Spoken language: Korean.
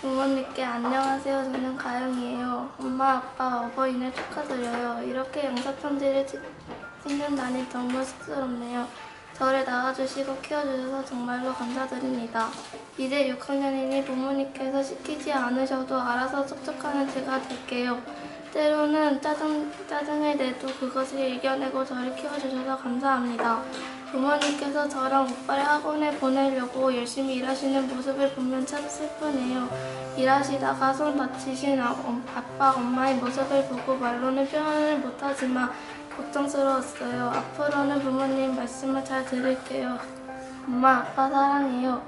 부모님께 안녕하세요. 저는 가영이에요. 엄마, 아빠 어버이날 축하드려요. 이렇게 영상편지를 찍- 찍는다니 정말 쑥스럽네요. 저를 낳아주시고 키워주셔서 정말로 감사드립니다. 이제 6학년이니 부모님께서 시키지 않으셔도 알아서 척척하는 제가 될게요. 때로는 짜증, 짜증을 내도 그것을 이겨내고 저를 키워주셔서 감사합니다. 부모님께서 저랑 오빠를 학원에 보내려고 열심히 일하시는 모습을 보면 참 슬프네요. 일하시다가 손 다치신 아- 엄- 아빠, 엄마의 모습을 보고 말로는 표현을 못하지만 걱정스러웠어요. 앞으로는 부모님 말씀을 잘 들을게요. 엄마, 아빠 사랑해요.